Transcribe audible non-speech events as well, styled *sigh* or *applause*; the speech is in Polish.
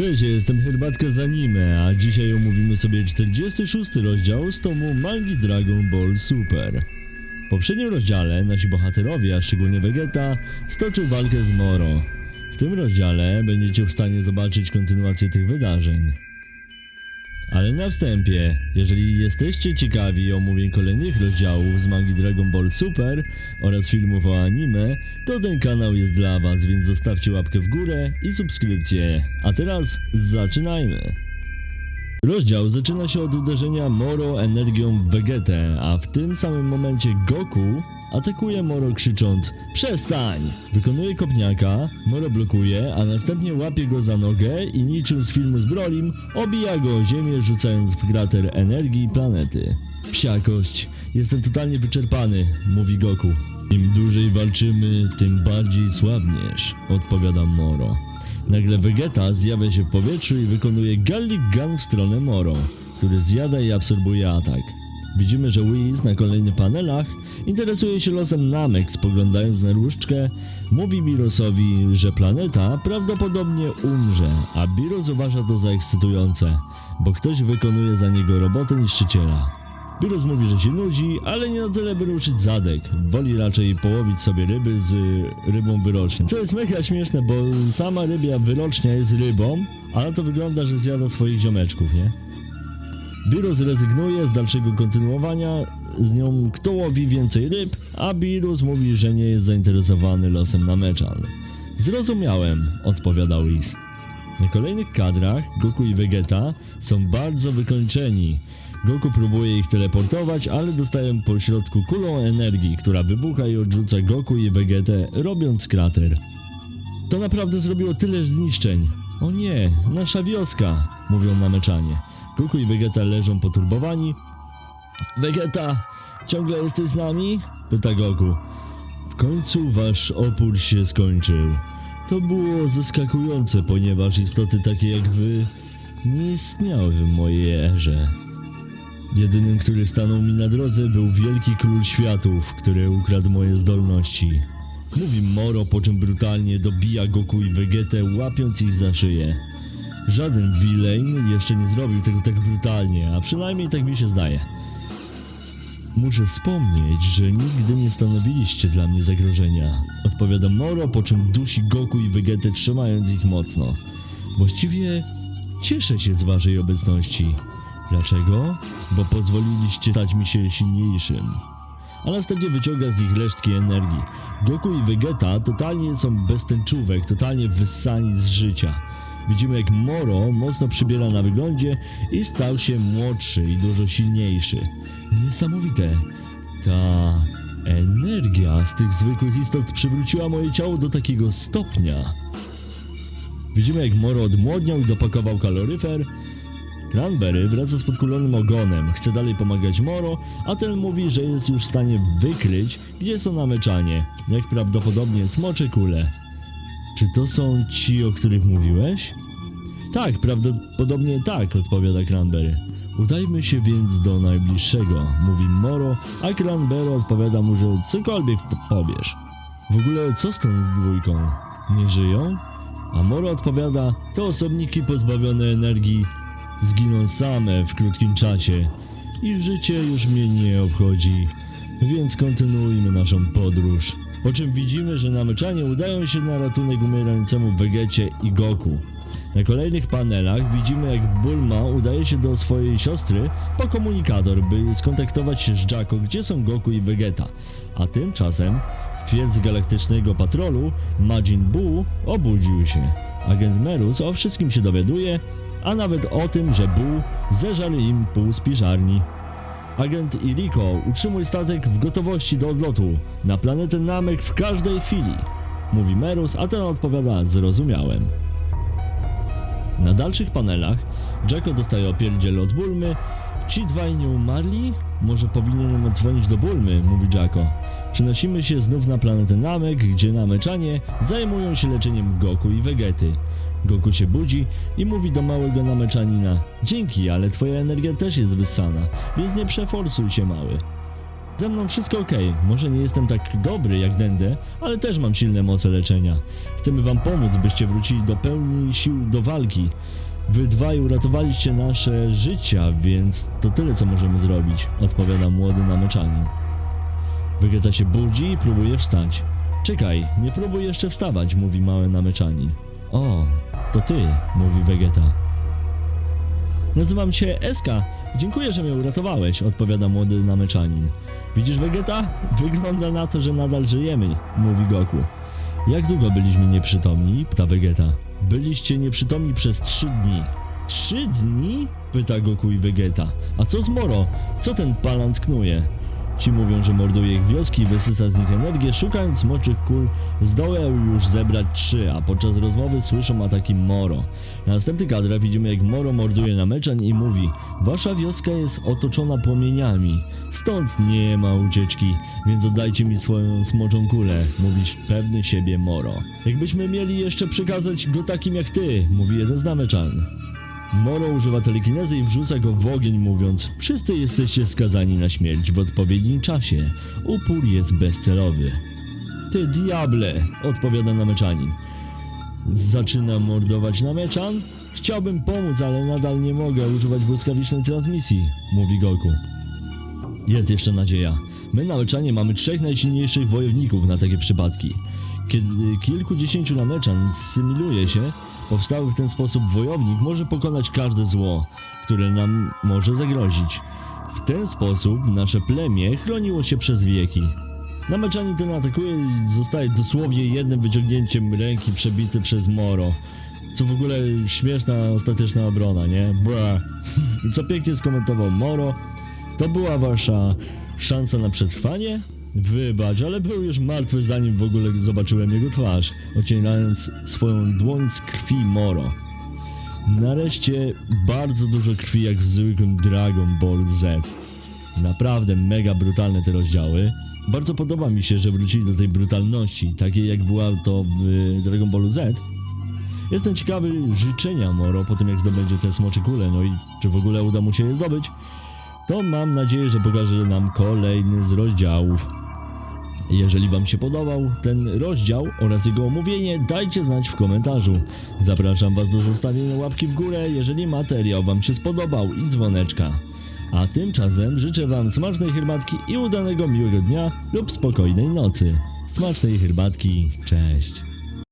Cześć, ja jestem Herbatka z anime, a dzisiaj omówimy sobie 46 rozdział z tomu mangi Dragon Ball Super. W poprzednim rozdziale nasi bohaterowie, a szczególnie Vegeta, stoczył walkę z Moro. W tym rozdziale będziecie w stanie zobaczyć kontynuację tych wydarzeń. Ale na wstępie, jeżeli jesteście ciekawi omówień kolejnych rozdziałów z mangi Dragon Ball Super oraz filmów o anime, to ten kanał jest dla was, więc zostawcie łapkę w górę i subskrypcję. A teraz zaczynajmy! Rozdział zaczyna się od uderzenia Moro energią w Vegetę, a w tym samym momencie Goku atakuje Moro krzycząc Przestań! Wykonuje kopniaka, Moro blokuje, a następnie łapie go za nogę i niczym z filmu z Brolim obija go o ziemię rzucając w krater energii planety. Psiakość, jestem totalnie wyczerpany, mówi Goku. Im dłużej walczymy, tym bardziej słabniesz, odpowiada Moro. Nagle Vegeta zjawia się w powietrzu i wykonuje Gallic Gun w stronę Moro, który zjada i absorbuje atak. Widzimy, że Whis na kolejnych panelach interesuje się losem Namek, spoglądając na różdżkę, mówi Birosowi, że planeta prawdopodobnie umrze, a Biros uważa to za ekscytujące, bo ktoś wykonuje za niego robotę niszczyciela. Biros mówi, że się nudzi, ale nie na tyle, by ruszyć zadek. Woli raczej połowić sobie ryby z rybą wyrocznią. Co jest mega śmieszne, bo sama rybia wyrocznia jest rybą, ale to wygląda, że zjada swoich ziomeczków, nie? Birus rezygnuje z dalszego kontynuowania z nią kto łowi więcej ryb, a Birus mówi, że nie jest zainteresowany losem na meczan. Zrozumiałem, odpowiadał Whis. Na kolejnych kadrach Goku i Vegeta są bardzo wykończeni. Goku próbuje ich teleportować, ale dostają po środku kulą energii, która wybucha i odrzuca Goku i Vegetę, robiąc krater. To naprawdę zrobiło tyle zniszczeń. O nie, nasza wioska, mówią na meczanie. Goku i Vegeta leżą poturbowani. Vegeta, ciągle jesteś z nami? Pyta Goku. W końcu wasz opór się skończył. To było zaskakujące, ponieważ istoty takie jak wy nie istniały w mojej erze. Jedynym, który stanął mi na drodze, był wielki król światów, który ukradł moje zdolności. Mówi Moro, po czym brutalnie dobija Goku i Vegetę, łapiąc ich za szyję. Żaden villain jeszcze nie zrobił tego tak brutalnie, a przynajmniej tak mi się zdaje. Muszę wspomnieć, że nigdy nie stanowiliście dla mnie zagrożenia. Odpowiada Moro, po czym dusi Goku i Vegetę, trzymając ich mocno. Właściwie cieszę się z waszej obecności. Dlaczego? Bo pozwoliliście stać mi się silniejszym. A następnie wyciąga z nich resztki energii. Goku i Vegeta totalnie są bez tęczówek, totalnie wyssani z życia. Widzimy jak Moro mocno przybiera na wyglądzie i stał się młodszy i dużo silniejszy. Niesamowite. Ta energia z tych zwykłych istot przywróciła moje ciało do takiego stopnia. Widzimy jak Moro odmłodniał i dopakował kaloryfer. Cranberry wraca z podkulonym ogonem, chce dalej pomagać Moro, a ten mówi, że jest już w stanie wykryć, gdzie są nameczanie, jak prawdopodobnie smocze kule. Czy to są ci, o których mówiłeś? Tak, prawdopodobnie tak, odpowiada Cranberry. Udajmy się więc do najbliższego, mówi Moro, a Cranberry odpowiada mu, że cokolwiek powiesz. W ogóle co z tą dwójką? Nie żyją? A Moro odpowiada, to osobniki pozbawione energii zginą same w krótkim czasie i życie już mnie nie obchodzi, więc kontynuujmy naszą podróż. Po czym widzimy, że namyczanie udają się na ratunek umierającemu Vegecie i Goku. Na kolejnych panelach widzimy jak Bulma udaje się do swojej siostry po komunikator, by skontaktować się z Jacko, gdzie są Goku i Vegeta. A tymczasem w twierdzy galaktycznego patrolu Majin Buu obudził się. Agent Merus o wszystkim się dowiaduje, a nawet o tym, że Buu zeżarł im pół spiżarni. Agent Iriko utrzymuje statek w gotowości do odlotu na planetę Namek w każdej chwili. Mówi Merus, a ten odpowiada zrozumiałem. Na dalszych panelach Jacko dostaje opierdziel od Bulmy. Ci dwaj nie umarli? Może powinienem odzwonić do Bulmy, mówi Jacko. Przenosimy się znów na planetę Namek, gdzie nameczanie zajmują się leczeniem Goku i Vegety. Goku się budzi i mówi do małego nameczanina Dzięki, ale twoja energia też jest wyssana, więc nie przeforsuj się mały. Ze mną wszystko ok. Może nie jestem tak dobry jak Dende, ale też mam silne moce leczenia. Chcemy wam pomóc, byście wrócili do pełni sił do walki. Wy dwaj uratowaliście nasze życia, więc to tyle co możemy zrobić, odpowiada młody nameczanin. Wegeta się budzi i próbuje wstać. Czekaj, nie próbuj jeszcze wstawać, mówi mały nameczanin. O, to ty, mówi Vegeta. Nazywam się Eska. Dziękuję, że mnie uratowałeś, odpowiada młody nameczanin. Widzisz Vegeta? Wygląda na to, że nadal żyjemy, mówi Goku. Jak długo byliśmy nieprzytomni? pyta Vegeta. Byliście nieprzytomni przez trzy dni. Trzy dni? pyta Goku i Vegeta. A co z Moro? Co ten palant knuje? Ci mówią, że morduje ich wioski wysysa z nich energię, szukając moczych kul zdołał już zebrać trzy, a podczas rozmowy słyszą ataki Moro. Na następny kadra widzimy jak Moro morduje na meczan i mówi Wasza wioska jest otoczona płomieniami, stąd nie ma ucieczki, więc oddajcie mi swoją smoczą kulę, mówi pewny siebie Moro. Jakbyśmy mieli jeszcze przekazać go takim jak ty, mówi jeden z nameczan. Moro używa telekinezy i wrzuca go w ogień, mówiąc: Wszyscy jesteście skazani na śmierć w odpowiednim czasie. Upór jest bezcelowy. Ty diable, odpowiada nameczanin. Zaczyna mordować nameczan? Chciałbym pomóc, ale nadal nie mogę używać błyskawicznej transmisji, mówi Goku. Jest jeszcze nadzieja. My nameczanie mamy trzech najsilniejszych wojowników na takie przypadki. Kiedy kilkudziesięciu nameczan symiluje się, powstały w ten sposób wojownik może pokonać każde zło, które nam może zagrozić. W ten sposób nasze plemię chroniło się przez wieki. Nameczani ten atakuje i zostaje dosłownie jednym wyciągnięciem ręki przebity przez Moro. Co w ogóle śmieszna ostateczna obrona, nie? Bra. *laughs* I co pięknie skomentował Moro, to była wasza szansa na przetrwanie? Wybacz, ale był już martwy zanim w ogóle zobaczyłem jego twarz, ocierając swoją dłoń z krwi Moro. Nareszcie bardzo dużo krwi jak w zwykłym Dragon Ball Z. Naprawdę mega brutalne te rozdziały. Bardzo podoba mi się, że wrócili do tej brutalności, takiej jak była to w Dragon Ballu Z. Jestem ciekawy życzenia Moro po tym jak zdobędzie te smocze kule, no i czy w ogóle uda mu się je zdobyć. To mam nadzieję, że pokaże nam kolejny z rozdziałów. Jeżeli Wam się podobał ten rozdział oraz jego omówienie, dajcie znać w komentarzu. Zapraszam Was do zostawienia łapki w górę, jeżeli materiał Wam się spodobał i dzwoneczka. A tymczasem życzę Wam smacznej herbatki i udanego miłego dnia lub spokojnej nocy. Smacznej herbatki, cześć.